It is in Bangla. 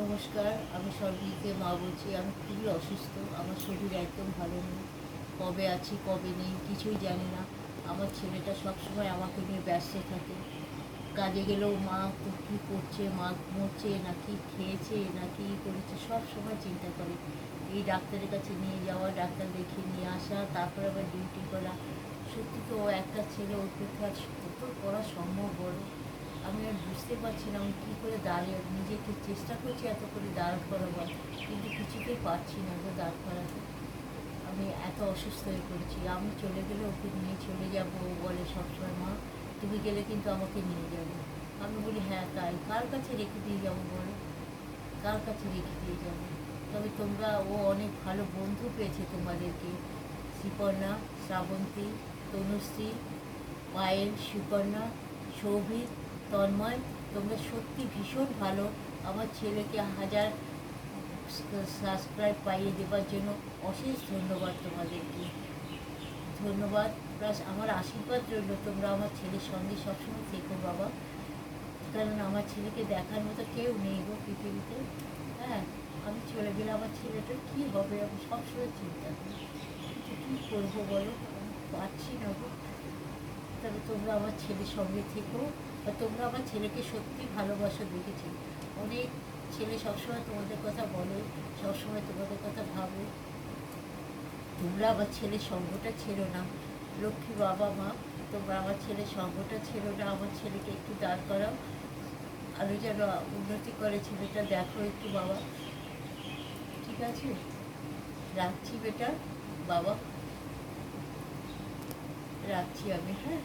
নমস্কার, আমি সর্বিকে মা বলছি, আমি খুবই অসুস্থ, আমার শরীর একদম ভালো নেই। কবে আছি, কবে নেই, কিছুই জানি না। আমার ছেলেটা সবসময় আমাকে নিয়ে ব্যস্ত থাকে। কাজে গেলেও মা কী করছে, মা ঘুমোচ্ছে না কি খেয়েছে না কি করেছে সব সময় চিন্তা করে। এই ডাক্তারের কাছে নিয়ে যাওয়া, ডাক্তার দেখিয়ে নিয়ে আসা, তারপরে আবার ডিউটি করা। সত্যি তো ও একটা ছেলে ওর পক্ষে কত করা সম্ভব বড় আমি আর বুঝতে পারছি না, আমি কী করে দাঁড়িয়ে নিজেকে চেষ্টা করছি এত করে দাঁড় করাবার? কিন্তু কিছুতেই পারছি না তো দাঁড় করাতে। আমি এত অসুস্থ হয়ে পড়েছি। আমি চলে গেলে ওকে নিয়ে চলে যাব বলে সবসময়, মা, তুমি গেলে কিন্তু আমাকে নিয়ে যাবে। আমি বলি হ্যাঁ তাই। কার কাছে রেখে দিয়ে যাব বলো? কার কাছে রেখে দিয়ে যাব? তবে তোমরা, ও অনেক ভালো বন্ধু পেয়েছে তোমাদেরকে। শ্রীপর্ণা শ্রাবন্তী, তনুশ্রী, পায়েল, সুপর্ণা সৌভিক তন্ময়, তোমরা সত্যি ভীষণ ভালো। আমার ছেলেকে হাজার সাবস্ক্রাইব পাইয়ে দেওয়ার জন্য অশেষ ধন্যবাদ তোমাদেরকে। ধন্যবাদ। প্লাস আমার আশীর্বাদ রইল তোমরা আমার ছেলের সঙ্গে সবসময় থেকো বাবা। কারণ আমার ছেলেকে দেখার মতো কেউ নেই গো পৃথিবীতে। হ্যাঁ আমি চলে গেলে আমার ছেলেটার কী হবে আমি সবসময় চিন্তা করি। কী করব বলো? পারছি না গো। তবে তোমরা আমার ছেলের সঙ্গে থেকো। আর তোমরা আমার ছেলেকে সত্যি ভালোবাসো দেখেছি। অনেক ছেলে সবসময় তোমাদের কথা বলে, সবসময় তোমাদের কথা ভাবে। তোমরা আমার ছেলের সঙ্গটা ছেড়ো না। লক্ষ্মী বাবা মা, তোমরা আমার ছেলের সঙ্গটা ছেড়ো না। আমার ছেলেকে একটু দাঁড় করাও। আরও যেন উন্নতি করে ছেলেটা দেখো একটু বাবা। ঠিক আছে? রাখছি বেটা। বাবা। রাখছি আমি হ্যাঁ?